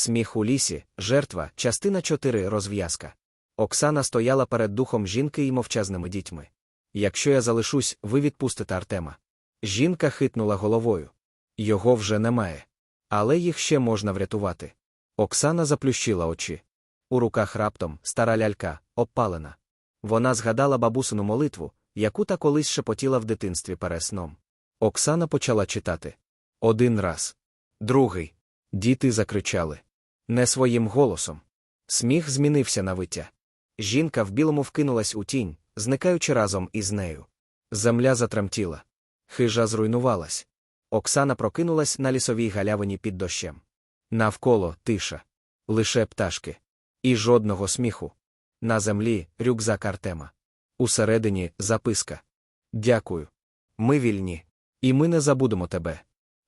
Сміх у лісі, жертва, частина 4 розв'язка. Оксана стояла перед духом жінки і мовчазними дітьми. Якщо я залишусь, ви відпустите Артема. Жінка хитнула головою. Його вже немає. Але їх ще можна врятувати. Оксана заплющила очі. У руках раптом стара лялька, обпалена. Вона згадала бабусину молитву, яку та колись шепотіла в дитинстві перед сном. Оксана почала читати. Один раз. Другий. Діти закричали. Не своїм голосом. Сміх змінився на виття. Жінка в білому вкинулась у тінь, зникаючи разом із нею. Земля затремтіла. Хижа зруйнувалась. Оксана прокинулась на лісовій галявині під дощем. Навколо тиша. Лише пташки. І жодного сміху. На землі рюкзак Артема. Усередині записка. Дякую. Ми вільні. І ми не забудемо тебе.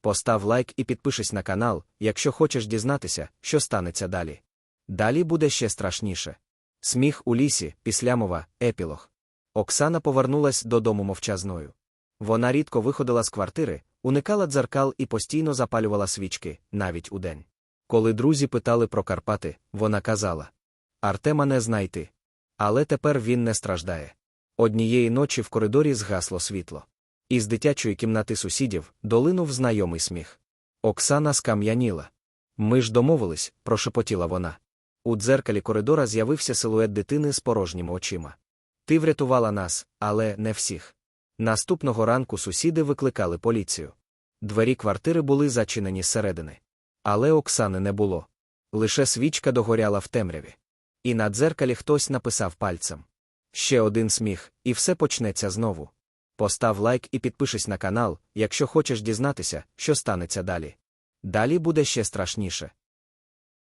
Постав лайк і підпишись на канал, якщо хочеш дізнатися, що станеться далі. Далі буде ще страшніше. Сміх у лісі, післямова, епілог. Оксана повернулась додому мовчазною. Вона рідко виходила з квартири, уникала дзеркал і постійно запалювала свічки, навіть удень. Коли друзі питали про Карпати, вона казала Артема не знайти. Але тепер він не страждає. Однієї ночі в коридорі згасло світло. Із дитячої кімнати сусідів долинув знайомий сміх. Оксана скам'яніла. Ми ж домовились, прошепотіла вона. У дзеркалі коридора з'явився силует дитини з порожніми очима. Ти врятувала нас, але не всіх. Наступного ранку сусіди викликали поліцію. Двері квартири були зачинені зсередини. Але Оксани не було. Лише свічка догоряла в темряві. І на дзеркалі хтось написав пальцем. Ще один сміх, і все почнеться знову. Постав лайк і підпишись на канал, якщо хочеш дізнатися, що станеться далі. Далі буде ще страшніше.